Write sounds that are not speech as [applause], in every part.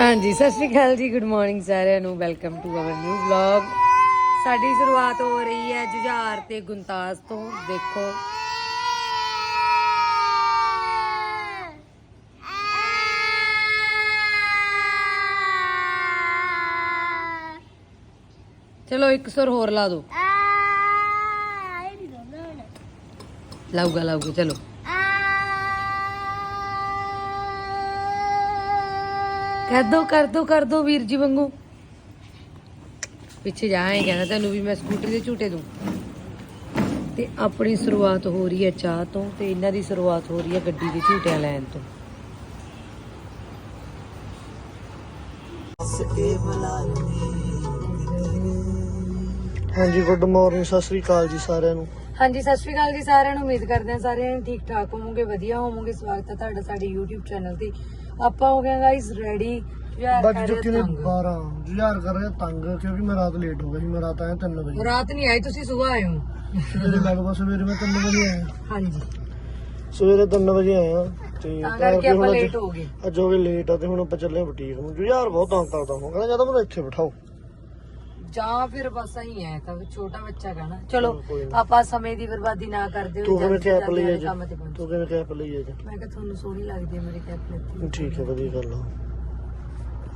ਹਾਂਜੀ ਸਤਿ ਸ਼੍ਰੀ ਅਕਾਲ ਜੀ ਗੁੱਡ ਮਾਰਨਿੰਗ ਸਾਰਿਆਂ ਨੂੰ welcome to our new vlog ਸਾਡੀ ਸ਼ੁਰੂਆਤ ਹੋ ਰਹੀ ਹੈ ਜੁਝਾਰ ਤੇ ਗੁੰਤਾਸ ਤੋਂ ਦੇਖੋ। ਚਲੋ ਇੱਕ ਸੁਰ ਹੋਰ ਲਾ ਦਿਓ। ਲਾਊਗਾ ਲਾਊਗਾ ਚਲੋ। ਕਰ ਦੋ ਕਰ ਦੋ ਕਰ ਦੋ ਵੀਰ ਜੀ ਵਾਂਗੂ। ਪਿੱਛੇ ਜਾਏ ਕਹਿੰਦਾ ਤੈਨੂੰ ਵੀ ਮੈਂ ਸਕੂਟਰੀ ਦੇ ਝੂਟੇ ਦੂੰ। ਤੇ ਆਪਣੀ ਸ਼ੁਰੂਆਤ ਹੋ ਰਹੀ ਹੈ ਚਾਹ ਤੋਂ ਤੇ ਇਹਨਾਂ ਦੀ ਸ਼ੁਰੂਆਤ ਹੋ ਰਹੀ ਹੈ ਗੱਡੀ ਦੇ ਝੂਟਿਆਂ ਲੈਣ ਤੋਂ। ਹਾਂਜੀ ਗੁੱਡ ਮਾਰਨਿੰਗ ਸਤਿ ਸ੍ਰੀ ਅਕਾਲ ਜੀ ਸਾਰਿਆਂ ਨੂੰ। ਹਾਂਜੀ ਸਤਿ ਸ਼੍ਰੀ ਅਕਾਲ ਜੀ ਸਾਰਿਆਂ ਨੂੰ। ਉਮੀਦ ਕਰਦੇ ਹਾਂ ਸਾਰਿਆਂ ਨੂੰ ਠੀਕ ਠਾਕ ਹੋਵੋਗੇ ਵਧੀਆ ਹੋਵੋਗੇ। ਸਵਾਗਤ ਹੈ ਤੁਹਾਡਾ ਸਾਡੇ YouTube ਚੈਨਲ ਤੇ। ਆਪਾਂ ਹੋ ਗਏ ਗਾਇਸ ਰੈਡੀ ਵੱਜ ਚੁੱਕੇ ਨੇ 12 ਯਾਰ ਕਰ ਰਿਹਾ ਤੰਗ ਕਿਉਂਕਿ ਮੈਂ ਰਾਤ ਲੇਟ ਹੋ ਗਿਆ ਸੀ ਮੈਂ ਰਾਤ ਆਇਆ 3 ਵਜੇ। ਰਾਤ ਨਹੀਂ ਆਈ ਤੁਸੀਂ ਸਵੇਰ ਆਏ ਹੋ। ਸਵੇਰੇ ਲਗਭਗ ਸਵੇਰੇ ਮੈਂ 3 ਵਜੇ ਆਇਆ। ਹਾਂਜੀ। ਸਵੇਰੇ 3 ਵਜੇ ਆਇਆ। ਤੇ ਤਾਂ ਕਰਕੇ ਆਪਾਂ ਹੁਣ ਲੇਟ ਹੋ ਗਏ। ਅੱਜ ਹੋ ਗਏ ਲੇਟ ਆ ਤੇ ਹੁਣ ਆਪਾਂ ਚੱਲੇ ਬੁਟੀਕ ਨੂੰ। ਜੋ ਯਾਰ ਬਹੁਤ ਤੰਗ ਕਰਦਾ ਹਾਂ ਕਹਿੰਦਾ ਜਾਂ ਤਾਂ ਮੈਨੂੰ ਇੱਥੇ ਬਿਠਾਓ। ਜਾਂ ਫਿਰ ਬਸ ਆਈ ਹੈ ਤਾਂ ਛੋਟਾ ਬੱਚਾ ਕਹਣਾ ਚਲੋ ਕੋਈ ਨਾ। ਆਪਾਂ ਸਮੇਂ ਦੀ ਬਰਬਾਦੀ ਨਾ ਕਰਦੇ ਤੂੰ ਕਿਵੇਂ ਕੈਪ ਲਈ ਅੱਜ ਕੰਮ ਤੇ ਪਹੁੰਚੋ ਤੂੰ ਕਿਵੇਂ ਕੈਪ ਲਈ ਅੱਜ ਮੈਂ ਕਿਹਾ ਤੁਹਾਨੂੰ ਸੋਹਣੀ ਲੱਗਦੀ ਹੈ ਮੇਰੀ ਕੈਪ ਲੈਤੀ ਠੀਕ ਹੈ ਵਧੀਆ ਗੱਲ ਆ।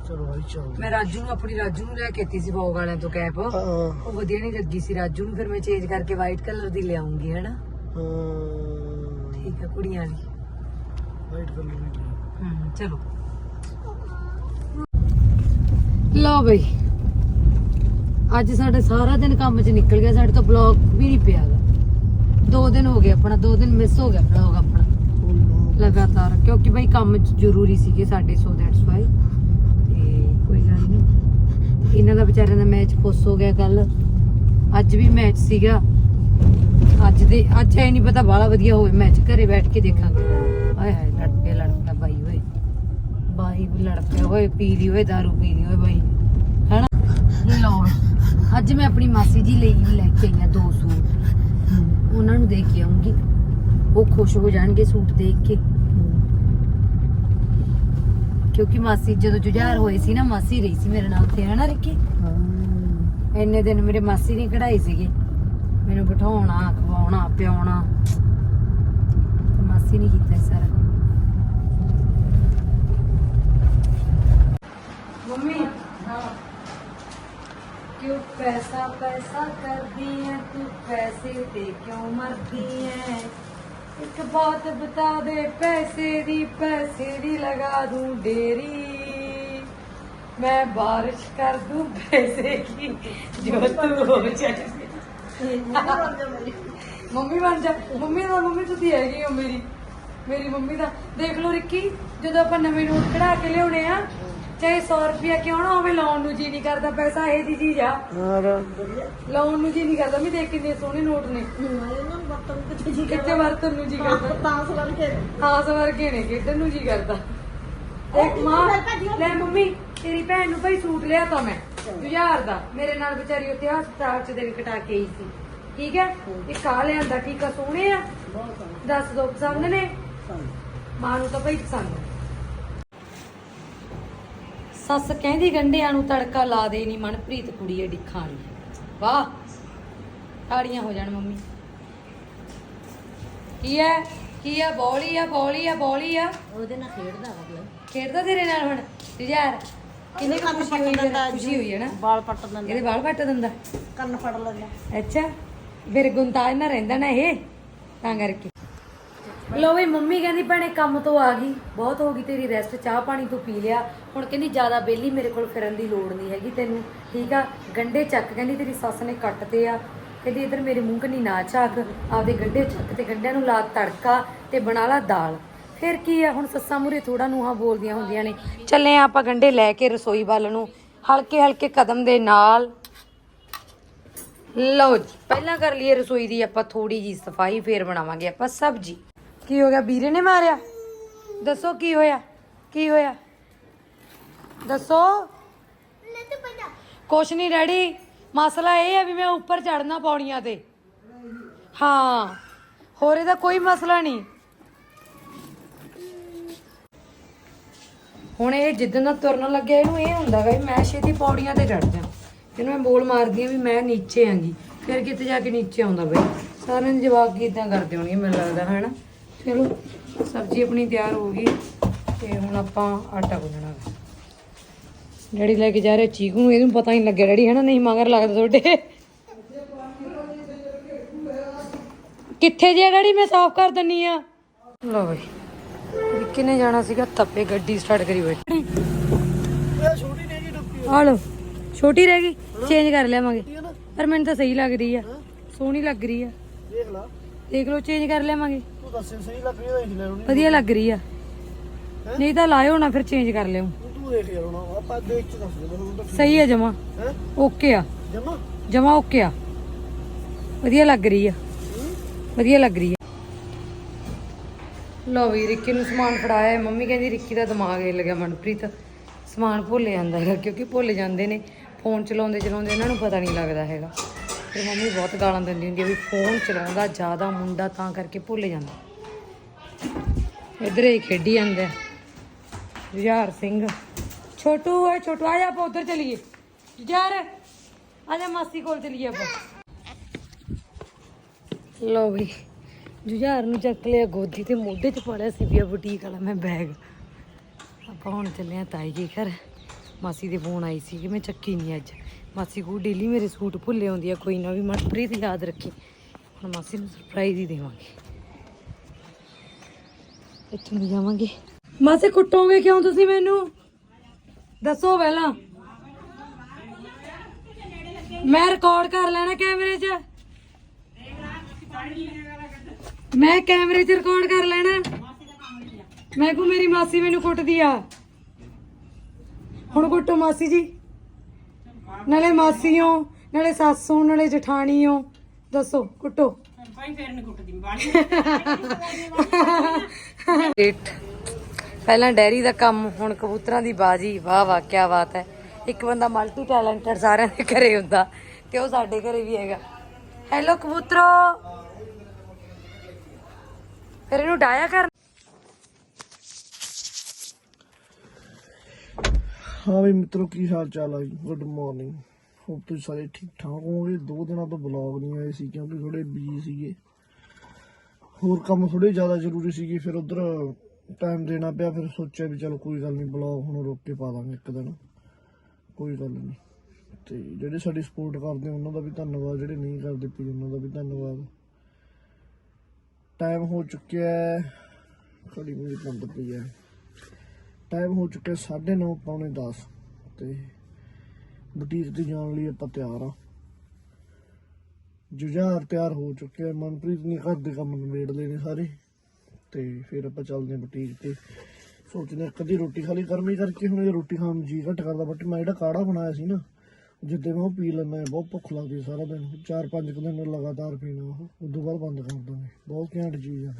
ਚਲੋ ਭਾਈ ਚੱਲ। ਮੈਂ ਰਾਜੂ ਨੂੰ ਆਪਣੀ ਰਾਜੂ ਨੂੰ ਲੈ ਕੇ ਆਤੀ ਸੀ ਭੋਗ ਵਾਲਿਆਂ ਤੋਂ ਕੈਪ। ਹਾਂ। ਉਹ ਵਧੀਆ ਨਹੀਂ ਲੱਗੀ ਸੀ ਰਾਜੂ ਨੂੰ ਫਿਰ ਮੈਂ ਚੇਂਜ ਕਰਕੇ ਵਾਈਟ ਕਲਰ ਦੀ ਲਿਆਉਂਗੀ ਹੈਨਾ? ਹਾਂ। ਠੀਕ ਹੈ ਕੁੜੀਆਂ ਦੀ ਵਾਈਟ ਕਲਰ ਵੀ ਠੀਕ ਹਮ ਚਲੋ। ਲਓ ਬਈ। ਅੱਜ ਸਾਡਾ ਸਾਰਾ ਦਿਨ ਕੰਮ 'ਚ ਨਿਕਲ ਗਿਆ, ਸਾਡੇ ਤੋਂ ਬਲੌਗ ਵੀ ਨਹੀਂ ਪਿਆਗਾ ਦੋ ਦਿਨ ਹੋ ਗਏ ਆਪਣਾ, ਦੋ ਦਿਨ ਮਿਸ ਹੋ ਗਿਆ ਬਲੌਗ ਆਪਣਾ। ਲਗਾਤਾਰ, ਕਿਉਂਕਿ ਬਈ ਕੰਮ 'ਚ ਜ਼ਰੂਰੀ ਸੀਗੇ ਸਾਡੇ ਸੋ ਦੈਟਸ ਵਾਈ ਤੇ ਕੋਈ ਗੱਲ ਨਹੀਂ ਇਹਨਾਂ ਦਾ ਵਿਚਾਰਿਆਂ ਦਾ ਮੈਚ ਫੁੱਸ ਹੋ ਗਿਆ ਕੱਲ ਅੱਜ ਵੀ ਮੈਚ ਸੀਗਾ। ਅੱਜ ਦੇ, ਅੱਜ ਐ ਨਹੀਂ ਪਤਾ ਬਾਲਾ ਵਧੀਆ ਹੋਵੇ ਮੈਚ ਘਰੇ ਬੈਠ ਕੇ ਦੇਖਾਂਗੇ। ਹਾਏ ਹਾਏ, ਲੜ ਪਿਆ ਲੜ ਪਿਆ ਬਾਈ, ਓਏ। ਬਾਈ ਲੜ ਪਿਆ, ਓਏ, ਪੀ ਲਈ ਓਏ, ਦਾਰੂ ਪੀ ਲਈ ਓਏ ਬਾਈ। ਹੈਨਾ? ਲਓ ਅੱਜ ਮੈਂ ਆਪਣੀ ਮਾਸੀ ਜੀ ਲਈ ਵੀ ਲੈ ਕੇ ਆਈ ਆ ਦੋ ਸੂਟ। ਉਹਨਾਂ ਨੂੰ ਦੇ ਕੇ ਆਉਂਗੀ। ਉਹ ਖੁਸ਼ ਹੋ ਜਾਣਗੇ ਸੂਟ ਦੇਖ ਕੇ। ਕਿਉਂਕਿ ਮਾਸੀ ਜਦੋਂ ਜੁਝਾਰ ਹੋਏ ਸੀ ਨਾ ਮਾਸੀ ਰਹੀ ਸੀ ਮੇਰੇ ਨਾਲ ਉੱਥੇ ਹਨਾ ਰਿੱਕੀ? ਇੰਨੇ ਦਿਨ ਮੇਰੇ ਮਾਸੀ ਨੇ ਕਢਾਈ ਸੀਗੇ। ਮੈਨੂੰ ਬਿਠਾਉਣਾ ਖਵਾਉਣਾ ਪਿਆਉਣਾ। ਮਾਸੀ ਨੇ ਕੀਤਾ ਸਾਰਾ ਕੰਮ। ਮੰਮੀ ਹਾਂ ਕਿਉਂ ਪੈਸਾ ਪੈਸਾ ਕਰਦੀ ਐ ਤੂੰ ਪੈਸੇ ਤੇ ਕਿਉਂ ਮਰਦੀ ਹੈ ਇੱਕ ਬਾਤ ਬਤਾ ਦੇ, ਪੈਸੇ ਦੀ ਪੈਸੇ ਦੀ ਲਗਾ ਦੂੰ ਡੇਰੀ। ਮੈਂ ਬਾਰਿਸ਼ ਕਰ ਦੂੰ ਪੈਸੇ ਕੀ ਜੋ ਤੂੰ ਹੋ ਜਾਏ। ਮੰਮੀ ਬਣ ਜਾ, ਮੰਮੀ ਦਾ, ਮੰਮੀ ਤੁਸੀਂ ਹੈਗੀ ਹੋ ਮੇਰੀ ਮੇਰੀ ਮੰਮੀ ਦਾ। ਦੇਖ ਲਓ ਰਿੱਕੀ, ਜਦੋਂ ਆਪਾਂ ਨਵੇਂ ਨੋਟ ਕਢਾ ਕੇ ਲਿਆਉਣੇ ਆ ਚਾਹੇ 100 ਰੁਪਿਆ ਕਿਉਂ ਨਾ ਹੋਵੇ ਲਾਉਣ ਨੂੰ ਜੀ ਨਹੀਂ ਕਰਦਾ ਪੈਸਾ ਇਹ ਦੀ ਚੀਜ਼ ਆ। ਯਾਰ ਲਾਉਣ ਨੂੰ ਜੀ ਨਹੀਂ ਕਰਦਾ ਮੈਂ ਦੇਖ ਕਿੰਨੇ ਸੋਹਣੇ ਨੋਟ ਨੇ। ਕਿੱਥੇ ਵਰਤਨ ਨੂੰ ਜੀ ਕਰਦਾ? ਖਾਸ ਵਰਗੇ ਨੇ ਖੇਡਣ ਨੂੰ ਜੀ ਕਰਦਾ। ਦੇਖ ਮਾਂ ਲੈ ਮੰਮੀ ਤੇਰੀ ਭੈਣ ਨੂੰ ਭਾਈ ਸੂਟ ਲਿਆ ਤਾਂ ਮੈਂ 1000 ਦਾ। ਮੇਰੇ ਨਾਲ ਵਿਚਾਰੀ ਉੱਥੇ ਹਸਪਤਾਲ ਚ ਦਿਨ ਕਟਾ ਕੇ ਆਈ ਸੀ। ਠੀਕ ਹੈ? ਇੱਕ ਆ ਲਿਆਂਦਾ ਠੀਕ ਆ ਸੋਹਣੇ ਆ। ਦੱਸ ਦੋ ਪਸੰਦ ਨੇ? ਮਾਂ ਨੂੰ ਤਾਂ ਭਾਈ ਪਸੰਦ ਆ। ਸੱਸ ਕਹਿੰਦੀ ਗੰਢਿਆਂ ਨੂੰ ਤੜਕਾ ਲਾ ਦੇ ਨਹੀਂ ਮਨਪ੍ਰੀਤ ਕੁੜੀ ਏ ਡਿੱਖਾਂ ਵਾਲੀ ਵਾਹ ਤਾੜੀਆਂ ਹੋ ਜਾਣ ਮੰਮੀ। ਕੀ ਹੈ? ਕੀ ਹੈ? ਬੋਲੀ ਆ ਬੋਲੀ ਆ ਬੋਲੀ ਆ। ਉਹਦੇ ਨਾਲ ਖੇਡਦਾ ਮਤਲਬ ਖੇਡਦਾ ਤੇਰੇ ਨਾਲ ਹੁਣ? ਯਾਰ ਕਿੰਨੀ ਕੁ ਖੁਸ਼ੀ ਹੋਈ ਹੈ ਖੁਸ਼ੀ ਹੋਈ ਹੈ ਨਾ? ਬਾਲ ਪੱਟ ਦਿੰਦਾ। ਇਹਦੇ ਵਾਲ ਪੱਟ ਦਿੰਦਾ? ਕੰਨ ਫੜ ਲੈਂਦਾ। ਅੱਛਾ ਫਿਰ ਗੁੰਤਾ ਨਾ ਰਹਿੰਦਾ ਨਾ ਇਹ? ਤਾਂ ਕਰਕੇ। ਲੋ ਵੀ ਮੰਮੀ ਕਹਿੰਦੀ, ਭੈਣੇ, ਕੰਮ ਤੋਂ ਆ ਗਈ, ਬਹੁਤ ਹੋ ਗਈ ਤੇਰੀ ਰੈਸਟ ਚਾਹ ਪਾਣੀ ਤੋਂ ਪੀ ਲਿਆ। ਹੁਣ ਕਹਿੰਦੀ, ਜ਼ਿਆਦਾ ਬੇਲੀ ਮੇਰੇ ਕੋਲ ਫਿਰਨ ਦੀ ਲੋੜ ਨਹੀਂ ਹੈਗੀ ਤੈਨੂੰ, ਠੀਕ ਆ? ਗੰਡੇ ਚੱਕ, ਕਹਿੰਦੀ ਤੇਰੀ ਸੱਸ ਨੇ ਕੱਟਤੇ ਆ। ਕਹਿੰਦੀ, ਇਧਰ ਮੇਰੇ ਮੂੰਹ ਕਨੀ ਨਾ ਝਾਕ, ਆਪਦੇ ਗੰਡੇ ਚੱਕ ਤੇ ਗੰਡਿਆਂ ਨੂੰ ਲਾ ਤੜਕਾ ਤੇ ਬਣਾ ਲਾ ਦਾਲ। ਫਿਰ ਕੀ ਆ, ਹੁਣ ਸੱਸਾਂ ਮੂਰੇ ਥੋੜਾ ਨੂੰਹਾਂ ਬੋਲਦੀਆਂ ਹੁੰਦੀਆਂ ਨੇ, ਚੱਲੇ ਆ ਆਪਾਂ ਗੰਡੇ ਲੈ ਕੇ ਰਸੋਈ ਵੱਲ ਨੂੰ ਹਲਕੇ ਹਲਕੇ ਕਦਮ ਦੇ ਨਾਲ। ਲਓ ਜੀ, ਪਹਿਲਾਂ ਕਰ ਲਈਏ ਰਸੋਈ ਦੀ ਆਪਾਂ ਥੋੜੀ ਜੀ ਸਫ਼ਾਈ, ਫੇਰ ਬਣਾਵਾਂਗੇ ਆਪਾਂ ਸਬਜੀ। ਕੀ ਹੋ ਗਿਆ? ਵੀਰੇ ਨੇ ਮਾਰਿਆ? ਦੱਸੋ ਕੀ ਹੋਇਆ? ਕੀ ਹੋਇਆ? ਦੱਸੋ। ਕੁਛ ਨਹੀਂ ਡੈਡੀ, ਮਸਲਾ ਇਹ ਹੈ ਵੀ ਮੈਂ ਉੱਪਰ ਚੜਨਾ ਪੌੜੀਆਂ ਤੇ। ਹਾਂ, ਹੋਰ ਇਹਦਾ ਕੋਈ ਮਸਲਾ ਨਹੀਂ ਹੁਣ ਇਹ ਜਿੱਦਣ ਦਾ ਤੁਰਨ ਲੱਗਿਆ, ਇਹਨੂੰ ਇਹ ਹੁੰਦਾ ਗਾ ਵੀ ਮੈਂ ਛੇਤੀ ਪੌੜੀਆਂ ਤੇ ਚੜ ਜਾ। ਇਹਨੂੰ ਮੈਂ ਬੋਲ ਮਾਰਦੀ ਆ ਵੀ ਮੈਂ ਨੀਚੇ ਆਂਗੀ। ਫਿਰ ਕਿਤੇ ਜਾ ਕੇ ਨੀਚੇ ਆਉਂਦਾ ਬਈ? ਸਾਰਿਆਂ ਦੇ ਜਵਾਬ ਕੀ ਇਦਾਂ ਕਰਦੇ ਹੋਣਗੇ ਮੈਨੂੰ ਲੱਗਦਾ ਹੈ ਨਾ ਚਲੋ, ਸਬਜ਼ੀ ਆਪਣੀ ਤਿਆਰ ਹੋ ਗਈ ਤੇ ਹੁਣ ਆਪਾਂ ਆਟਾ ਗੁੰਨਣਾ ਗਾ ਡੈਡੀ ਲੈ ਕੇ ਜਾ ਰਹੇ ਚੀਕੂ ਨੂੰ, ਇਹਨੂੰ ਪਤਾ ਹੀ ਨਹੀਂ ਲੱਗਿਆ। ਡੈਡੀ ਹੈ ਨਹੀਂ, ਮਗਰ ਲੱਗਦਾ ਤੁਹਾਡੇ। ਕਿੱਥੇ ਜੇ ਡੈਡੀ? ਮੈਂ ਸਾਫ਼ ਕਰ ਦਿੰਨੀ ਆ। ਲੋ ਬਈ, ਵਿੱਕੀ ਨੇ ਜਾਣਾ ਸੀਗਾ ਤੱਪੇ ਗੱਡੀ ਸਟਾਰਟ ਕਰੀ ਬੈਠੀ ਇਹ ਛੋਟੀ ਆ ਲੋ ਛੋਟੀ ਰਹਿ ਗਈ ਚੇਂਜ ਕਰ ਲਿਆਵਾਂਗੇ। ਪਰ ਮੈਨੂੰ ਤਾਂ ਸਹੀ ਲੱਗ ਰਹੀ ਆ, ਸੋਹਣੀ ਲੱਗ ਰਹੀ ਆ। ਦੇਖ ਦੇਖ ਲਓ ਚੇਂਜ ਕਰ ਲਿਆਵਾਂਗੇ। ਤੂੰ ਦੱਸ ਸਹੀ ਲੱਗ ਰਹੀ ਹੈ ਦੇਖ ਲੈ ਹੁਣ ਵਧੀਆ ਲੱਗ ਰਹੀ ਆ। ਨਹੀਂ ਤਾਂ ਲਾਇਓ ਨਾ ਫਿਰ ਚੇਂਜ ਕਰ ਲਿਓ। ਤੂੰ ਦੇਖ ਯਾਰ ਹੁਣ ਆਪਾਂ ਦੇਖ ਕੇ ਦੱਸ ਦੇ ਮੈਨੂੰ ਤਾਂ ਸਹੀ ਆ ਜਮਾ। ਹੈ? ਓਕੇ ਆ। ਜਮਾ? ਜਮਾ ਓਕੇ ਆ। ਵਧੀਆ ਲੱਗ ਰਹੀ ਆ। ਵਧੀਆ ਲੱਗ ਰਹੀ ਆ। ਲੋ ਵੀ ਰਿੱਕੀ ਨੂੰ ਸਮਾਨ ਫੜਾਇਆ ਹੈ। ਮੰਮੀ ਕਹਿੰਦੀ ਰਿੱਕੀ ਦਾ ਦਿਮਾਗ ਹਿੱਲ ਗਿਆ ਮਨਪ੍ਰੀਤ। ਸਮਾਨ ਭੁੱਲ ਜਾਂਦਾ ਹੈਗਾ ਕਿਉਂਕਿ ਭੁੱਲ ਜਾਂਦੇ ਨੇ। ਫੋਨ ਚਲਾਉਂਦੇ ਚਲਾਉਂਦੇ ਇਹਨਾਂ ਨੂੰ ਪਤਾ ਨਹੀਂ ਲੱਗਦਾ ਹੈਗਾ। ਫਿਰ ਮੰਮੀ ਬਹੁਤ ਗਾਲਾਂ ਦਿੰਦੀ ਹੁੰਦੀ ਹੈ ਵੀ ਫੋਨ ਚਲਾਉਂਦਾ ਜ਼ਿਆਦਾ ਮੁੰਡਾ ਤਾਂ ਕਰਕੇ ਭੁੱਲ ਜਾਂਦਾ। ਇਧਰ ਹੀ ਖੇਡੀ ਜਾਂਦਾ ਜੁਝਾਰ ਸਿੰਘ। ਛੋਟੂ ਹੈ ਛੋਟੂ, ਆ ਜਾ ਆਪਾਂ ਉਧਰ ਚਲੀਏ। ਜੁਝਾਰ, ਆ ਜਾ ਮਾਸੀ ਕੋਲ ਚਲੀਏ ਆਪਾਂ। ਲੋ ਵੀ, ਜੁਝਾਰ ਨੂੰ ਚੱਕ ਲਿਆ ਗੋਦੀ ਤੇ ਮੋਢੇ 'ਚ ਪਾ ਸੀ ਵੀ ਬੁਟੀਕ ਵਾਲਾ ਮੈਂ ਬੈਗ। ਆਪਾਂ ਹੁਣ ਚੱਲੇ ਆ ਤਾਈ ਦੇ ਘਰ। ਮਾਸੀ ਦੇ ਫੋਨ ਆਈ ਸੀ ਕਿ ਮੈਂ ਚੱਕੀ ਨਹੀਂ ਅੱਜ। ਮਾਸੀ ਕੋ ਡੇਲੀ ਮੇਰੇ ਸੂਟ ਭੁੱਲੇ ਆਉਂਦੀ ਆ, ਕੋਈ ਨਾ ਵੀ ਮਨਪ੍ਰੀਤ ਯਾਦ ਰੱਖੀ। ਹੁਣ ਮਾਸੀ ਨੂੰ ਸਰਪ੍ਰਾਈਜ਼ ਹੀ ਦੇਵਾਂਗੇ। ਇੱਥੋਂ ਦੀ ਜਾਵਾਂਗੇ। ਮਾਸੀ, ਕੁੱਟੋਗੇ ਕਿਉਂ ਤੁਸੀਂ ਮੈਨੂੰ? ਦੱਸੋ ਪਹਿਲਾਂ। ਮੈਂ ਰਿਕਾਰਡ ਕਰ ਲੈਣਾ ਕੈਮਰੇ 'ਚ। ਮੈਂ ਕੈਮਰੇ 'ਚ ਰਿਕਾਰਡ ਕਰ ਲੈਣਾ। ਮੈਂ ਕੋ ਮੇਰੀ ਮਾਸੀ ਮੈਨੂੰ ਕੁੱਟਦੀ ਆ। ਹੁਣ ਕੁੱਟੋ ਮਾਸੀ ਜੀ। ਨਾਲੇ ਮਾਸੀਓ, ਨਾਲੇ ਸਾਸੋਂ, ਨਾਲੇ ਜਠਾਣੀਓ। ਦੱਸੋ, ਕੁੱਟੋ। ਲੇਟ [laughs] ਪਹਿਲਾਂ ਡੈਰੀ ਦਾ ਕੰਮ, ਹੁਣ ਕਬੂਤਰਾਂ ਦੀ ਬਾਜੀ। ਵਾਹ ਵਾਹ ਕੀ ਬਾਤ ਹੈ। ਇੱਕ ਬੰਦਾ ਮਲਟੀ ਟੈਲੈਂਟਡ ਸਾਰਿਆਂ ਦੇ ਘਰੇ ਹੁੰਦਾ ਤੇ ਉਹ ਸਾਡੇ ਘਰੇ ਵੀ ਹੈਗਾ। ਹੈਲੋ ਕਬੂਤਰੋ। ਫਿਰ ਇਹਨੂੰ ਡਾਇਆ ਕਰ। ਹਾਂ ਵੀ ਮਿੱਤਰੋ, ਕੀ ਹਾਲ ਚਾਲ ਆ ਜੀ? ਗੁੱਡ ਮਾਰਨਿੰਗ ਹੋਪ ਤੁਸੀਂ ਸਾਰੇ ਠੀਕ ਠਾਕ ਹੋਵੋਗੇ ਦੋ ਦਿਨਾਂ ਤੋਂ ਬਲੌਗ ਨਹੀਂ ਆਏ ਸੀ ਕਿਉਂਕਿ ਥੋੜੇ ਬਿਜ਼ੀ ਸੀਗੇ। ਹੋਰ ਕੰਮ ਥੋੜੇ ਜ਼ਿਆਦਾ ਜ਼ਰੂਰੀ ਸੀਗੇ। ਫਿਰ ਉਧਰ ਟਾਈਮ ਦੇਣਾ ਪਿਆ। ਫਿਰ ਸੋਚਿਆ ਵੀ ਚਲ ਕੋਈ ਗੱਲ ਨਹੀਂ ਬਲੌਗ ਹੁਣ ਰੋਕ ਕੇ ਪਾ ਦਾਂਗੇ ਇੱਕ ਦਿਨ। ਕੋਈ ਗੱਲ ਨਹੀਂ। ਤੇ ਜਿਹੜੇ ਸਾਡੀ ਸਪੋਰਟ ਕਰਦੇ ਉਹਨਾਂ ਦਾ ਵੀ ਧੰਨਵਾਦ। ਜਿਹੜੇ ਨਹੀਂ ਕਰਦੇ ਪਲੀਜ਼ ਉਹਨਾਂ ਦਾ ਵੀ ਧੰਨਵਾਦ। ਟਾਈਮ ਹੋ ਚੁੱਕਿਆ ਹੈ। ਘੜੀ ਮੇਰੀ ਬੰਦ ਪਈ ਹੈ। ਟਾਈਮ ਹੋ ਚੁੱਕਿਆ 9:30 ਪੌਣੇ 10 ਤੇ ਬੁਟੀਕ ਤੇ ਜਾਣ ਲਈ ਆਪਾਂ ਤਿਆਰ ਆ। ਜੁਝਾਰ ਤਿਆਰ ਹੋ ਚੁੱਕਿਆ ਮਨਪ੍ਰੀਤ ਨੇ ਘਰ ਦੇ ਕੰਮ ਨਿਬੇੜ ਲਏ ਨੇ ਸਾਰੇ। ਤੇ ਫਿਰ ਆਪਾਂ ਚੱਲਦੇ ਹਾਂ ਬੁਟੀਕ ਤੇ। ਸੋਚਦੇ ਹਾਂ ਕਦੀ ਰੋਟੀ ਖਾਲੀ ਗਰਮੀ ਕਰਕੇ ਹੁਣ ਇਹ ਰੋਟੀ ਖਾਣ ਨੂੰ ਜੀ ਘੱਟ ਕਰਦਾ ਬਟ ਮੈਂ ਜਿਹੜਾ ਕਾੜਾ ਬਣਾਇਆ ਸੀ ਨਾ, ਜਿੱਦੇ ਮੈਂ ਉਹ ਪੀ ਲੈਂਦਾ ਬਹੁਤ ਭੁੱਖ ਲੱਗਦੀ ਸਾਰਾ ਦਿਨ। ਚਾਰ ਪੰਜ ਕੁ ਦਿਨ ਲਗਾਤਾਰ ਪੀਣਾ ਉਹ, ਉਦੋਂ ਬਾਅਦ ਬੰਦ ਕਰ ਦਾਂਗੇ ਬਹੁਤ ਘੈਂਟ ਚੀਜ਼ ਆ।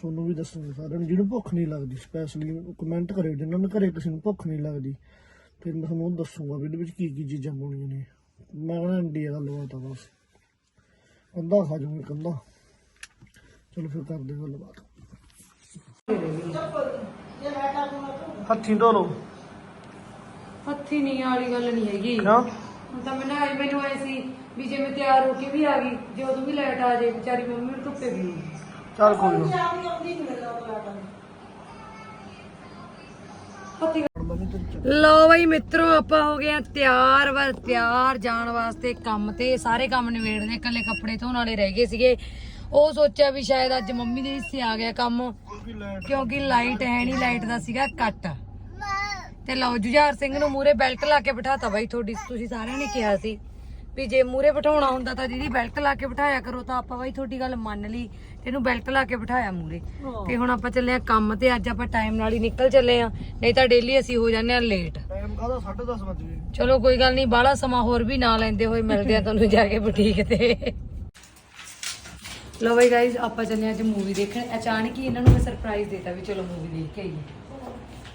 ਤੁਹਾਨੂੰ ਵੀ ਦੱਸਾਂਗੇ ਸਾਰਿਆਂ ਨੂੰ, ਜਿਹਨੂੰ ਭੁੱਖ ਨਹੀਂ ਲੱਗਦੀ ਸਪੈਸ਼ਲੀ ਕਮੈਂਟ ਕਰਿਓ ਜਿਨ੍ਹਾਂ ਨੂੰ ਘਰੇ ਕਿਸੇ ਨੂੰ ਭੁੱਖ ਨਹੀਂ ਲੱਗਦੀ। ਫਿਰ ਮੈਂ ਤੁਹਾਨੂੰ ਦੱਸੂਗਾ ਵੀ ਇਹਦੇ ਵਿੱਚ ਕੀ ਕੀ ਚੀਜ਼ਾਂ ਪਾਉਣੀਆਂ ਨੇ। ਮੈਂ ਕਹਿੰਦਾ ਇੰਡੀਆ ਬਾਤ ਆ ਬਸ। ਕੰਦਾ ਖਾ ਜਾਊਂਗੇ ਕੰਦਾ ਚਲੋ ਫਿਰ ਕਰਦੇ ਹਾਂ ਗੱਲਬਾਤ। ਹੱਥੀਂ ਧੋ ਲਓ। ਹੱਥੀ ਨਹੀਂ ਵਾਲੀ ਗੱਲ ਨਹੀਂ ਹੈਗੀ। ਕਿਉਂ? ਹੁਣ ਤਾਂ ਮੈਨੂੰ ਆਏ ਸੀ ਵੀ ਜੇ ਮੈਂ ਤਿਆਰ ਹੋ ਕੇ ਵੀ ਆ ਗਈ ਜੇ ਉਦੋਂ ਵੀ ਲਾਈਟ ਆ ਜਾਏ ਵਿਚਾਰੀ ਮੰਮੀ ਨੂੰ ਧੁੱਪੇ ਵੀ ਚੱਲ ਕੋਈ ਨਾ। ਲੋ ਬਈ ਮਿੱਤਰੋ, ਆਪਾਂ ਹੋ ਗਏ ਆ ਤਿਆਰ ਵਰ ਤਿਆਰ ਜਾਣ ਵਾਸਤੇ ਕੰਮ ਤੇ। ਸਾਰੇ ਕੰਮ ਨਿਬੇੜਦੇ ਇਕੱਲੇ ਕੱਪੜੇ ਧੋਣ ਵਾਲੇ ਰਹਿ ਗਏ ਸੀਗੇ। ਉਹ ਸੋਚਿਆ ਵੀ ਸ਼ਾਇਦ ਅੱਜ ਮੰਮੀ ਦੇ ਹਿੱਸੇ ਆ ਗਿਆ ਕੰਮ। ਕਿਉਂਕਿ ਲਾਈਟ ਹੈ ਨਹੀਂ, ਲਾਈਟ ਦਾ ਸੀਗਾ ਕੱਟ। ਤੇ ਲਓ, ਜੁਝਾਰ ਸਿੰਘ ਨੂੰ ਮੂਰੇ ਬੈਲਟ ਲਾ ਕੇ ਬਿਠਾਤਾ ਬਾਈ, ਤੁਹਾਡੀ ਤੁਸੀਂ ਸਾਰਿਆਂ ਨੇ ਕਿਹਾ ਸੀ। ਵੀ ਜੇ ਮੂਰੇ ਬਿਠਾਉਣਾ ਹੁੰਦਾ ਤਾਂ ਦੀਦੀ ਬੈਲਟ ਲਾ ਕੇ ਬਿਠਾਇਆ ਕਰੋ ਤਾਂ ਆਪਾਂ ਬਾਈ ਤੁਹਾਡੀ ਗੱਲ ਮੰਨ ਲਈ ਇਹਨੂੰ ਬੈਲਟ ਲਾ ਕੇ ਬਿਠਾਇਆ ਮੂਰੇ ਤੇ ਹੁਣ ਆਪਾਂ ਚੱਲੇ ਆ ਕੰਮ ਤੇ ਅੱਜ ਆਪਾਂ ਟਾਈਮ ਨਾਲ ਹੀ ਨਿਕਲ ਚੱਲੇ ਆ ਨਹੀਂ ਤਾਂ ਡੇਲੀ ਅਸੀਂ ਹੋ ਜਾਂਦੇ ਆ ਲੇਟ ਟਾਈਮ ਕਾਹਦਾ? 10:30 ਵਜ ਚਲੋ ਕੋਈ ਗੱਲ ਨਹੀਂ ਬਾਹਲਾ ਸਮਾਂ ਹੋਰ ਵੀ ਨਾ ਲੈਂਦੇ ਹੋਏ ਮਿਲਦੇ ਆ ਤੁਹਾਨੂੰ ਜਾ ਕੇ ਬੁਟੀਕ ਤੇ। ਲੋ ਬਈ ਗਾਇਜ਼ ਆਪਾਂ ਚੱਲੇ ਅੱਜ ਮੂਵੀ ਦੇਖਣ। ਅਚਾਨਕ ਹੀ ਇਹਨਾਂ ਨੂੰ ਮੈਂ ਸਰਪ੍ਰਾਈਜ਼ ਦੇਤਾ ਵੀ ਚਲੋ ਮੂਵੀ ਦੇਖ ਕੇ ਆਈਏ।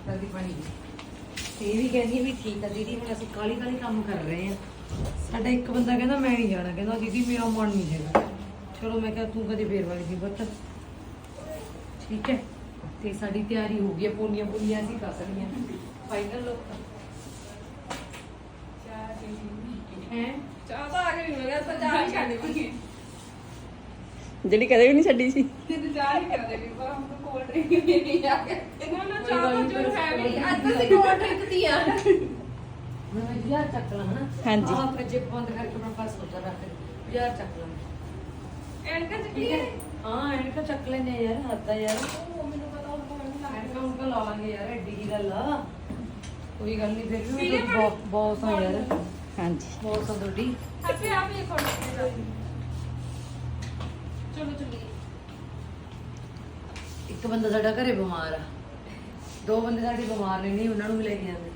ਜਲਦੀ ਪਾਣੀ ਤੇ ਇਹ ਵੀ ਕਹਿੰਦੀ ਵੀ ਠੀਕ ਆ ਦੀਦੀ ਹੁਣ ਅਸੀਂ ਕਾਲੀ ਕਾਲੀ ਕੰਮ ਕਰ ਰਹੇ ਆ ਸਾਡਾ ਇੱਕ ਬੰਦਾ ਕਹਿੰਦਾ ਮੈਂ ਨਹੀਂ ਜਾਣਾ। ਕਹਿੰਦਾ ਦੀਦੀ ਮੇਰਾ ਮਨ ਨਹੀਂ ਹੈਗਾ। ਚਲੋ ਮੈਂ ਕਿਹਾ ਤੂੰ ਕਦੇ ਫੇਰ ਵਾਲੀ ਦੀ ਬੱਤ ਠੀਕ ਹੈ। ਤੇ ਸਾਡੀ ਤਿਆਰੀ ਹੋ ਗਈ ਹੈ ਪੂਨੀਆਂ ਪੂਨੀਆਂ ਅਸੀਂ ਕਰ ਸਕੀਆਂ ਫਾਈਨਲ ਲੋਕ ਹੈ। ਚਾਹ ਤਾਂ ਆ ਕੇ ਨਹੀਂ ਮਿਲਿਆ ਤਾਂ ਚਾਹ ਹੀ ਛੱਡ ਦਿੱਤੀ ਜਿਹੜੀ ਕਦੇ ਵੀ ਨਹੀਂ ਛੱਡੀ ਸੀ। ਤੇ ਚਾਹ ਹੀ ਕਰ ਦੇਣੀ ਪਰ ਹਮ ਤੋਂ ਕੋਲਡ ਡਰਿੰਕ ਵੀ ਨਹੀਂ ਆ ਨਾਲ ਚਾਹ ਤਾਂ ਜੋ ਹੈ ਵੀ। ਅੱਜ ਤਾਂ ਕੋਲਡ ਡਰਿੰਕ ਦੀ ਆ। ਮੈਂ ਯਾਰ ਚੱਕ ਲਾਂ ਹਨਾ? ਹਾਂਜੀ। ਆਹ ਆਪਣੇ ਜੇਬ ਬੰਦ ਕਰਕੇ ਆਪਣਾ ਪਾਸ ਉੱਧਰ ਰੱਖ ਦੇ ਯਾਰ ਚੱਕ ਲਾਂ। ਐਨਕਾਂ ਚ ਠੀਕ ਹੈ? ਹੈ ਐਨਕਾਂ ਚੱਕ ਲੈਨੇ ਆ ਯਾਰ ਹੱਦਾ ਯਾਰ। ਉਹ ਮੈਨੂੰ ਪਤਾ ਉਹ ਕੋਲ ਨਹੀਂ ਐਨਕਾਂ ਉਨਕਾ ਲਾ ਲਾਂਗੇ ਯਾਰ ਐਡੀ ਕੀ ਗੱਲ ਆ? ਕੋਈ ਗੱਲ ਨਹੀਂ ਫਿਰ ਵੀ ਠੀਕ ਹੈ ਮੈਂ ਬਹੁਤ ਬਹੁਤ ਆ ਯਾਰ। ਹਾਂਜੀ। ਬਹੁਤ ਆ ਤੁਹਾਡੀ। ਹੈਪੀ ਆਪ ਹੀ ਥੋੜਾ ਚਲੋ ਚਲੀਏ। ਇੱਕ ਬੰਦਾ ਸਾਡਾ ਘਰੇ ਬਿਮਾਰ ਆ। ਦੋ ਬੰਦੇ ਸਾਡੇ ਬਿਮਾਰ ਨੇ ਨਹੀਂ ਉਹਨਾਂ ਨੂੰ ਵੀ ਲੈ ਕੇ ਆਂਦੇ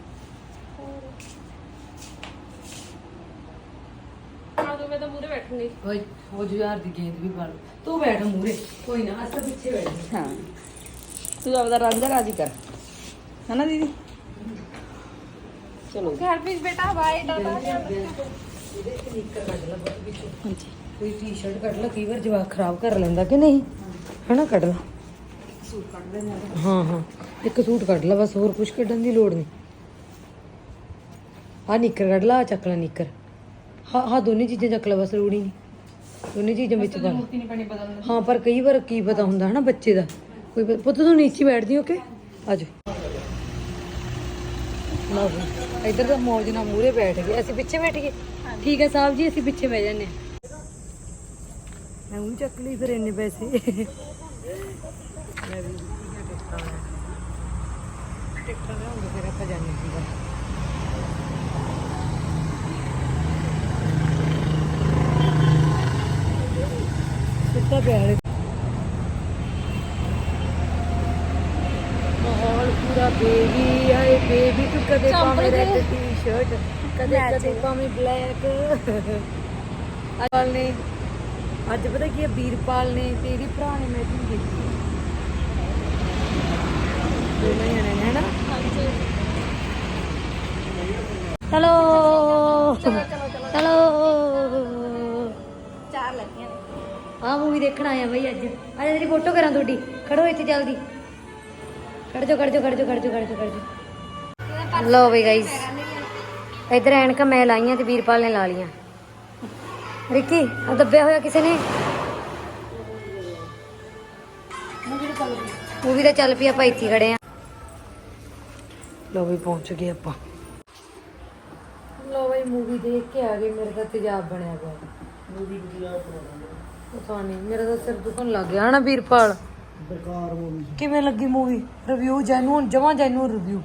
ਆ ਦੋ ਮੈਂ ਤਾਂ ਮੂਰੇ ਬੈਠੂੰਗੀ। ਓਏ ਉਹ ਯਾਰ ਦੀ ਗੇਂਦ ਵੀ ਲਓ। ਤੂੰ ਬੈਠ ਮੂਰੇ ਕੋਈ ਨਾ ਅਸਾਂ ਪਿੱਛੇ ਬੈਠ ਹਾਂ। ਤੂੰ ਆਪਦਾ ਰਾਂਝਾ ਰਾਜੀ ਕਰ। ਹਨਾ ਦੀਦੀ? ਚਲੋ ਘਰ ਵਿੱਚ ਬੇਟਾ ਬਾਈ ਟਾਟਾ ਇਹਦੇ ਇੱਕ ਨਿੱਕਰ ਕੱਢ ਲਾ ਬਸ ਵਿੱਚੋਂ ਹਾਂਜੀ। ਕੋਈ ਟੀ-ਸ਼ਰਟ ਕੱਢ ਲਾ ਕਈ ਵਾਰ ਜਵਾਕ ਖਰਾਬ ਕਰ ਲੈਂਦਾ ਕਿ ਨਹੀਂ? ਹਨਾ ਕੱਢ ਲਾ। ਸੂਟ ਕੱਢ ਲੈਣਾ ਹਾਂ ਹਾਂ। ਇੱਕ ਸੂਟ ਕੱਢ ਲਾ ਬਸ ਹੋਰ ਕੁਝ ਕੱਢਣ ਦੀ ਲੋੜ ਨਹੀਂ। ਆ ਨਿੱਕਰ ਕੱਢ ਲਾ ਚੱਕ ਲਾ ਨਿੱਕਰ। ਹਾਂ ਹਾਂ ਦੋਨੇ ਚੀਜ਼ਾਂ ਚੱਕ ਲਾ ਬਸ ਲੋੜ ਨਹੀਂ ਦੋਨੇ ਚੀਜ਼ਾਂ ਵਿੱਚ ਪਾ ਲਾ। ਨਹੀਂ ਬਣੀ ਬਦਲਣ ਹਾਂ ਪਰ ਕਈ ਵਾਰ ਕੀ ਪਤਾ ਹੁੰਦਾ ਹਨਾ ਬੱਚੇ ਦਾ। ਕੋਈ ਪ- ਪੁੱਤ ਤੂੰ ਨੀਚੇ ਬੈਠਦੀ ਓਕੇ? ਆਜੋ ਲਓ ਜੀ, ਇੱਧਰ ਤਾਂ ਮੌਜ ਨਾਲ ਮੂਰੇ ਬੈਠ ਗਏ। ਅਸੀਂ ਪਿੱਛੇ ਬੈਠ ਗਏ? ਠੀਕ ਹੈ ਸਾਹਿਬ ਜੀ ਅਸੀਂ ਪਿੱਛੇ ਬਹਿ ਜਾਂਦੇ ਹਾਂ। ਮੈਂ ਉਹ ਚੱਕ ਲਈ ਫਿਰ ਇੰਨੇ ਪੈਸੇ। ਮੈਂ ਵੀ ਟਿਕਟਾਂ ਲਿਆਉਂਗੇ ਫਿਰ ਆਪਾਂ ਜਾਣੇ ਸੀਗਾ ਸੁੱਤਾ ਪਿਆ ਹੈ ਮਾਹੌਲ ਪੂਰਾ ਬੇਬੀ ਆਏ ਬੇਬੀ ਤੂੰ ਕਦੇ ਪਾਵੇਂ ਰੈਡ ਟੀ-ਸ਼ਰਟ ਕਦੇ ਕਦੇ ਪਾਵੇਂ ਬਲੈਕ ਅੱਜ ਨੇ ਅੱਜ ਪਤਾ ਕੀ ਹੈ ਵੀਰਪਾਲ ਨੇ ਤੇ ਇਹਦੀ ਭਰਾ ਨੇ ਮੈਚਿੰਗ ਕੀਤੀ? ਦੋਵੇਂ ਜਣੇ ਨੇ ਨਾ? ਹੈਲੋ ਹੈਲੋ ਮੂਵੀ ਦੇਖਣ ਆਇਆ ਬਈ ਅੱਜ। ਅੱਜ ਤੇਰੀ ਫੋਟੋ ਕਰਾਂ ਤੁਹਾਡੀ। ਖੜੋ ਇੱਥੇ ਜਲਦੀ। ਖੜ ਜਾ ਖੜ ਜਾ ਖੜ ਜਾ ਖੜ ਜਾ ਖੜ ਜਾ ਖੜ ਜਾ ਲਓ ਬਈ ਗਾਇਸ ਇਧਰ ਐਨਕਾਂ ਮੈਂ ਲਾਈਆਂ ਤੇ ਵੀਰਪਾਲ ਨੇ ਲਾ ਲੀਆਂ ਰਿੱਕੀ ਆ ਦੱਬਿਆ ਹੋਇਆ ਕਿਸੇ ਨੇ? ਮੂਵੀ ਤਾਂ ਚੱਲ ਪਈ ਆਪਾਂ ਇੱਥੇ ਖੜੇ ਆ। ਲਓ ਬਈ ਪਹੁੰਚ ਗਏ ਆਪਾਂ। ਲਓ ਬਈ ਮੂਵੀ ਦੇਖ ਕੇ ਆ ਗਏ ਮੇਰੇ ਤਾਂ ਤੇਜ਼ਾਬ ਬਣਿਆ ਪਿਆ। ਪਤਾ ਨਹੀਂ ਮੇਰਾ ਤਾਂ ਸਿਰ ਦੁਖਣ ਲੱਗ ਗਿਆ ਹਨਾ ਵੀਰਪਾਲ। ਬੇਕਾਰ ਮੂਵੀ ਕਿਵੇਂ ਲੱਗੀ ਮੂਵੀ ਰਿਵਿਊ ਜੈਨੂਨ ਜਮਾ ਜੈਨੂਨ ਰਿਵਿਊ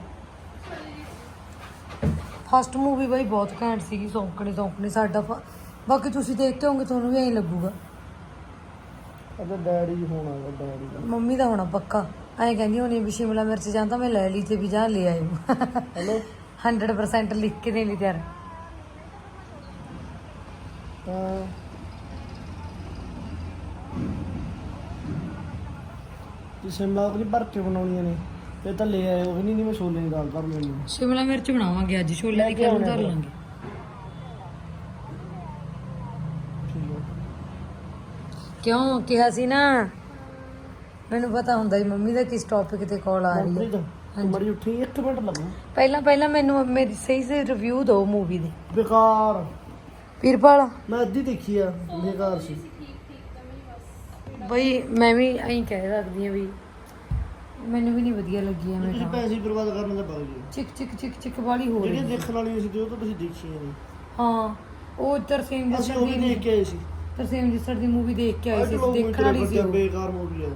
ਫਸਟ ਮੂਵੀ ਬਈ ਬਹੁਤ ਘੈਂਟ ਸੀਗੀ ਸੌਂਕਣੀ ਸੌਂਕਣੀ ਸਾਡਾ ਫ- ਬਾਕੀ ਤੁਸੀਂ ਦੇਖਦੇ ਹੋਗੇ ਤੁਹਾਨੂੰ ਵੀ ਐਂ ਲੱਗੂਗਾ। ਅਦਾ ਡੈਡੀ ਹੋਣਾ ਵਾ ਡੈਡੀ ਦਾ। ਮੰਮੀ ਦਾ ਹੋਣਾ ਪੱਕਾ। ਐਂ ਕਹਿੰਦੀ ਹੋਣੀ ਵੀ ਸ਼ਿਮਲਾ ਮਿਰਚ ਜਾਂ ਤਾਂ ਮੈਂ ਲੈ ਲਈ ਤੇ ਵੀ ਜਾਂ ਲੈ ਆਇਓ। ਹੈਲੋ 100% ਲਿਖ ਕੇ ਦੇ ਲਈ ਤਿਆਰ। ਹਾਂ। ਤੇ ਸਿਮਲਾ ਕੋਲ ਭਰਤੀ ਬਣਾਉਣੀਆਂ ਨੇ। ਤੇ ਤਾਂ ਲੈ ਆਏ ਉਹ ਵੀ ਨਹੀਂ ਮੈਂ ਛੋਲੇ ਦੀ ਦਾਲ ਧਰ ਲੈਣੀ ਸ਼ਿਮਲਾ ਮਿਰਚ ਬਣਾਵਾਂਗੇ ਅੱਜ ਛੋਲੇ ਦੀ ਕੱਲ ਧਰ ਲਾਂਗੇ? ਕਿਉਂ ਕਿਹਾ ਸੀ ਨਾ? ਮੈਨੂੰ ਪਤਾ ਹੁੰਦਾ ਸੀ ਮੰਮੀ ਦਾ ਕਿਸ ਟੌਪਿਕ ਤੇ ਕਾਲ ਆ ਰਹੀ ਹੈ ਮੜੀ ਉੱਠੀ ਇੱਕ ਮਿੰਟ ਲੱਗੂ। ਪਹਿਲਾਂ ਪਹਿਲਾਂ ਮੈਨੂੰ ਮੇਰੀ ਸਹੀ ਸਹੀ ਰਿਵਿਊ ਦਿਓ ਮੂਵੀ ਦੇ। ਬੇਕਾਰ। ਵੀਰਪਾਲ। ਮੈਂ ਅੱਧੀ ਦੇਖੀ ਆ ਬੇਕਾਰ ਸੀ। ਬਈ ਮੈਂ ਵੀ ਐਂ ਕਹਿ ਸਕਦੀ ਆ ਵੀ ਮੈਨੂੰ ਵੀ ਨਹੀਂ ਵਧੀਆ ਲੱਗੀ ਐਵੇਂ ਤੁਸੀਂ ਤਾਂ। ਪੈਸੇ ਬਰਬਾਦ ਕਰਨ ਦਾ ਬਾਗ ਜੀ। ਚਿਕ ਚਿਕ ਚਿਕ ਚਿਕ ਵਾਲੀ ਹੋ ਰਹੀ ਜਿਹੜੀਆਂ ਦੇਖਣ ਵਾਲੀਆਂ ਸੀ ਤੇ ਉਹ ਤਾਂ ਤੁਸੀਂ ਦੇਖੀਆਂ ਨਹੀਂ ਹਾਂ ਉਹ ਤਰਸੇਮ ਅਸੀਂ ਉਹ ਵੀ ਦੀ ਦੇਖ ਕੇ ਆਏ ਸੀ। ਤਰਸੇਮ ਜੱਸਰ ਦੀ ਮੂਵੀ ਦੇਖ ਕੇ ਆਏ ਸੀ ਲੋਕ ਦੇਖਣ ਵਾਲੀ ਸੀ ਉਹ। ਬੇਕਾਰ ਮੂਵੀ ਆ।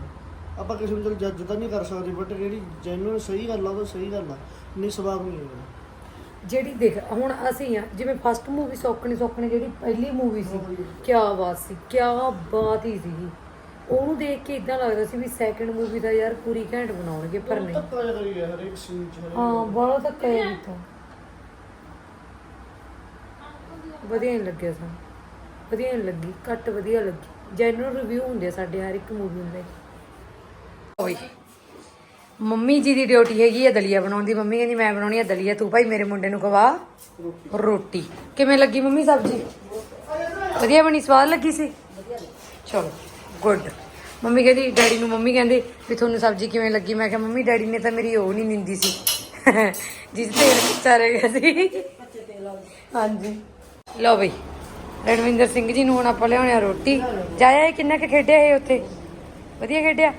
ਆਪਾਂ ਕਿਸੇ ਨੂੰ ਜੱਜ ਤਾਂ ਨਹੀਂ ਕਰ ਸਕਦੇ ਬਟ ਜਿਹੜੀ ਜੈਨੂਨ ਸਹੀ ਗੱਲ ਆ ਉਹ ਤਾਂ ਸਹੀ ਗੱਲ ਆ। ਨਹੀਂ ਸਵਾਬ ਨਹੀਂ ਹੈ ਜਿਹੜੀ ਦੇਖ ਹੁਣ ਅਸੀਂ ਆ ਜਿਵੇਂ ਫਸਟ ਮੂਵੀ ਸੌਕਣੀ ਸੌਕਣੀ ਜਿਹੜੀ ਪਹਿਲੀ ਮੂਵੀ ਸੀ ਕੀ ਬਾਤ ਸੀ ਕੀ ਬਾਤ ਹੀ ਸੀਗੀ ਉਹਨੂੰ ਦੇਖ ਕੇ ਇਦਾਂ ਲੱਗਦਾ ਸੀ ਵੀ ਸੈਕੰਡ ਮੂਵੀ ਦਾ ਯਾਰ ਪੂਰੀ ਘੈਂਟ ਬਣਾਉਣਗੇ ਪਰ ਨਹੀਂ। ਧੱਕਾ ਜਿਹਾ ਕਰੀ ਗਿਆ ਹਰੇਕ ਸੀਨ ਚ ਹਰੇਕ- ਹਾਂ ਬੜਾ ਧੱਕਾ ਹੈ ਵਿੱਚੋਂ ਵਧੀਆ ਨਹੀਂ ਲੱਗਿਆ ਸਾਨੂੰ। ਵਧੀਆ ਨਹੀਂ ਲੱਗੀ ਘੱਟ ਵਧੀਆ ਲੱਗੀ। ਜੈਨੂਅਲ ਰਿਵਿਊ ਹੁੰਦੇ ਆ ਸਾਡੇ ਹਰ ਇੱਕ ਮੂਵੀ ਹੁੰਦੇ ਓਏ ਮੰਮੀ ਜੀ ਦੀ ਡਿਊਟੀ ਹੈਗੀ ਹੈ ਦਲੀਆ ਬਣਾਉਣ ਦੀ। ਮੰਮੀ ਕਹਿੰਦੀ ਮੈਂ ਬਣਾਉਣੀ ਹੈ ਦਲੀਆ ਤੂੰ ਭਾਈ ਮੇਰੇ ਮੁੰਡੇ ਨੂੰ ਖਵਾ ਰੋਟੀ। ਕਿਵੇਂ ਲੱਗੀ ਮੰਮੀ ਸਬਜ਼ੀ? ਵਧੀਆ ਬਣੀ ਸਵਾਦ ਲੱਗੀ ਸੀ? ਚਲੋ। ਗੁੱਡ। ਮੰਮੀ ਕਹਿੰਦੀ, ਡੈਡੀ ਨੂੰ ਮੰਮੀ ਕਹਿੰਦੇ ਵੀ ਤੁਹਾਨੂੰ ਸਬਜ਼ੀ ਕਿਵੇਂ ਲੱਗੀ? ਮੈਂ ਕਿਹਾ, ਮੰਮੀ, ਡੈਡੀ ਨੇ ਤਾਂ ਮੇਰੀ ਉਹ ਨਹੀਂ ਨਿੰਦੀ ਸੀ। ਜਿਸ ਤੇਲ ਕੱਚਾ ਗਿਆ ਸੀ। ਹਾਂਜੀ। ਲਓ ਬਈ, ਰਣਵਿੰਦਰ ਸਿੰਘ ਜੀ ਨੂੰ ਹੁਣ ਆਪਾਂ ਲਿਆਉਣੇ ਆ ਰੋਟੀ। ਜਾਇਆ ਇਹ ਕਿੰਨਾ ਕੁ ਖੇਡਿਆ ਇਹ ਉੱਥੇ? ਵਧੀਆ ਖੇਡਿਆ?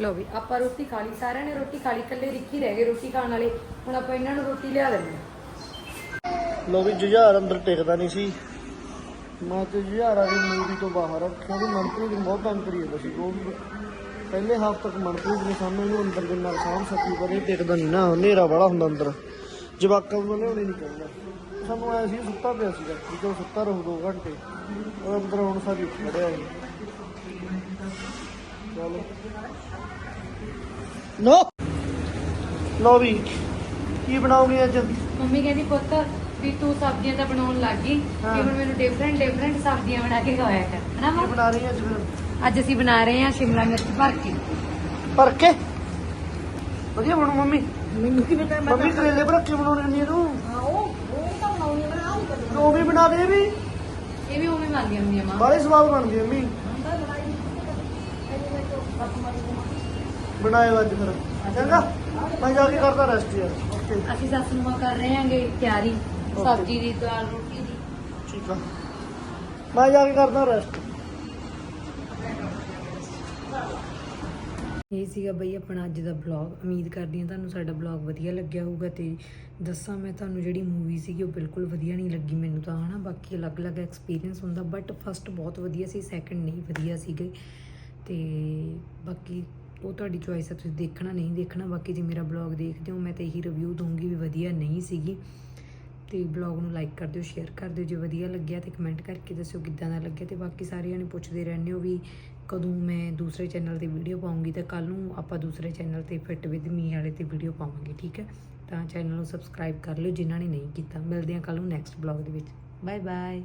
ਲਓ ਵੀ ਆਪਾਂ ਰੋਟੀ ਖਾ ਲਈ। ਸਾਰਿਆਂ ਨੇ ਰੋਟੀ ਖਾ ਲਈ, ਇਕੱਲੇ ਰਿੱਕੀ ਰਹਿ ਗਏ ਰੋਟੀ ਖਾਣ ਵਾਲੇ। ਹੁਣ ਆਪਾਂ ਇਹਨਾਂ ਨੂੰ ਰੋਟੀ ਲਿਆ ਦਿੰਦੇ ਹਾਂ ਲੋ ਵੀ ਜੁਝਾਰ ਅੰਦਰ ਟਿਕਦਾ ਨਹੀਂ ਸੀ। ਮੈਂ ਤੇ ਜੁਝਾਰਾ ਦੀ ਮੂਵੀ ਤੋਂ ਬਾਹਰ ਰੱਖਿਆ ਮਨਪ੍ਰੀਤ ਨੂੰ ਬਹੁਤ ਤੰਗ ਕਰੀ ਸੀ ਉਹ ਵੀ ਪਹਿਲੇ ਹਫ਼ਤੇ ਤੱਕ ਮਨਪ੍ਰੀਤ ਨੇ ਸਾਹਮਣੇ ਇਹਨੂੰ ਅੰਦਰ ਜਿੰਨਾ ਕੁ ਸਾਂਭ ਸਕੀ ਪਰ ਇਹ ਟਿਕਦਾ ਨਹੀਂ ਨਾ, ਹਨੇਰਾ ਬੜਾ ਹੁੰਦਾ ਅੰਦਰ। ਜਵਾਕਾਂ ਨੂੰ ਲਿਆਉਣੇ ਨਹੀਂ ਚਾਹੀਦਾ। ਸਾਨੂੰ ਐ ਸੀ, ਸੁੱਤਾ ਪਿਆ ਸੀਗਾ, ਵੀ ਸੁੱਤਾ ਰਹੂ 2 ਘੰਟੇ ਉਹ ਅੰਦਰ ਆਉਣ ਸਾਰੀ ਖੜਿਆ ਸੀ। ਚਲੋ। ਨੋ! ਲੋ ਵੀ, ਕੀ ਬਣਾਉਣੀ ਅੱਜ? ਮੰਮੀ ਕਹਿੰਦੀ, ਪੁੱਤ ਵੀ ਤੂੰ ਸਬਜ਼ੀਆਂ ਤਾਂ ਬਣਾਉਣ ਲੱਗ ਗਈ ਹਾਂ। ਵੀ ਹੁਣ ਮੈਨੂੰ ਡਿਫਰੈਂਟ ਡਿਫਰੈਂਟ ਸਬਜ਼ੀਆਂ ਬਣਾ ਕੇ ਖਵਾਇਆ ਕਰ ਹਨਾ ਕੀ ਮਾਂ ਬਣਾ ਰਹੀ ਹੈ ਅੱਜ ਫਿਰ? ਅੱਜ ਅਸੀਂ ਬਣਾ ਰਹੇ ਹਾਂ ਸ਼ਿਮਲਾ ਮਿਰਚ ਭਰ ਕੇ। ਭਰ ਕੇ? ਵਧੀਆ ਬਣੂ ਮੰਮੀ। ਮੈਨੂੰ ਕੀ ਪਤਾ ਮੰਮੀ ਕਰੇਲੇ ਭਰ ਕੇ ਬਣਾਉਣੇ ਨਹੀਂ ਤੂੰ। ਹਾਂ ਉਹ ਉਹ ਤਾਂ ਬਣਾਉਣੀ ਬਣਾ ਉਹ ਵੀ ਬਣਾ ਦੇ ਵੀ। ਇਹ ਵੀ ਉਵੇਂ ਬਣਦੀਆਂ ਹੁੰਦੀਆਂ ਮਾਂ। ਬਾਰੇ ਸਵਾਦ ਬਣਦੀ ਆ ਮੰਮੀ। ਬਣਾਏ ਅੱਜ ਫਿਰ। ਚੰਗਾ? ਮੈਂ ਜਾ ਕੇ ਕਰਦਾ ਰੈਸਟ ਯਾਰ। ਓਕੇ ਅਸੀਂ ਸੱਸ ਨੂੰ ਕਰ ਰਹੇ ਹਾਂਗੇ ਤਿਆਰੀ। ਸਬਜ਼ੀ ਦੀ ਦਾਲ ਰੋਟੀ ਦੀ। ਠੀਕ ਆ। ਮੈਂ ਜਾ ਕੇ ਕਰਦਾ ਰੈਸਟ ਇਹ ਸੀਗਾ ਬਈ ਆਪਣਾ ਅੱਜ ਦਾ ਬਲੌਗ ਉਮੀਦ ਕਰਦੀ ਹਾਂ ਤੁਹਾਨੂੰ ਸਾਡਾ ਬਲੌਗ ਵਧੀਆ ਲੱਗਿਆ ਹੋਊਗਾ ਤੇ ਦੱਸਾਂ ਮੈਂ ਤੁਹਾਨੂੰ ਜਿਹੜੀ ਮੂਵੀ ਸੀਗੀ ਉਹ ਬਿਲਕੁਲ ਵਧੀਆ ਨਹੀਂ ਲੱਗੀ ਮੈਨੂੰ ਤਾਂ ਹਨਾ? ਬਾਕੀ ਅਲੱਗ-ਅਲੱਗ ਐਕਸਪੀਰੀਅੰਸ ਹੁੰਦਾ ਬਟ ਫਸਟ ਬਹੁਤ ਵਧੀਆ ਸੀ ਸੈਕੰਡ ਨਹੀਂ ਵਧੀਆ ਸੀਗੇ। ਤੇ ਬਾਕੀ ਉਹ ਤੁਹਾਡੀ ਚੋਇਸ ਹੈ ਤੁਸੀਂ ਦੇਖਣਾ ਨਹੀਂ ਦੇਖਣਾ। ਬਾਕੀ ਜੇ ਮੇਰਾ ਬਲੌਗ ਦੇਖਦੇ ਹੋ ਮੈਂ ਤਾਂ ਇਹੀ ਰਿਵਿਊ ਦਊਂਗੀ ਵੀ ਵਧੀਆ ਨਹੀਂ ਸੀਗੀ। ਤੇ ਬਲੌਗ ਨੂੰ ਲਾਈਕ ਕਰ ਦਿਓ ਸ਼ੇਅਰ ਕਰ ਦਿਓ, ਜੇ ਵਧੀਆ ਲੱਗਿਆ ਤੇ ਕਮੈਂਟ ਕਰਕੇ ਦੱਸਿਓ ਕਿੱਦਾਂ ਦਾ ਲੱਗਿਆ ਤੇ ਬਾਕੀ ਸਾਰਿਆਂ ਨੇ ਪੁੱਛਦੇ ਰਹਿੰਦੇ ਹੋ ਵੀ ਕਦੋਂ ਮੈਂ ਦੂਸਰੇ ਚੈਨਲ ਤੇ ਵੀਡੀਓ ਪਾਉਂਗੀ ਤਾਂ ਕੱਲ ਨੂੰ ਆਪਾਂ ਦੂਸਰੇ ਚੈਨਲ ਤੇ ਫਿੱਟ ਵਿਦ ਮੀ ਵਾਲੇ ਤੇ ਵੀਡੀਓ ਪਾਵਾਂਗੇ, ਠੀਕ ਹੈ? ਤਾਂ ਚੈਨਲ ਨੂੰ ਸਬਸਕ੍ਰਾਈਬ ਕਰ ਲਿਓ ਜਿਨ੍ਹਾਂ ਨੇ ਨਹੀਂ ਕੀਤਾ। ਮਿਲਦੇ ਹਾਂ ਕੱਲ ਨੂੰ ਨੈਕਸਟ ਬਲੌਗ ਦੇ ਵਿੱਚ। Bye bye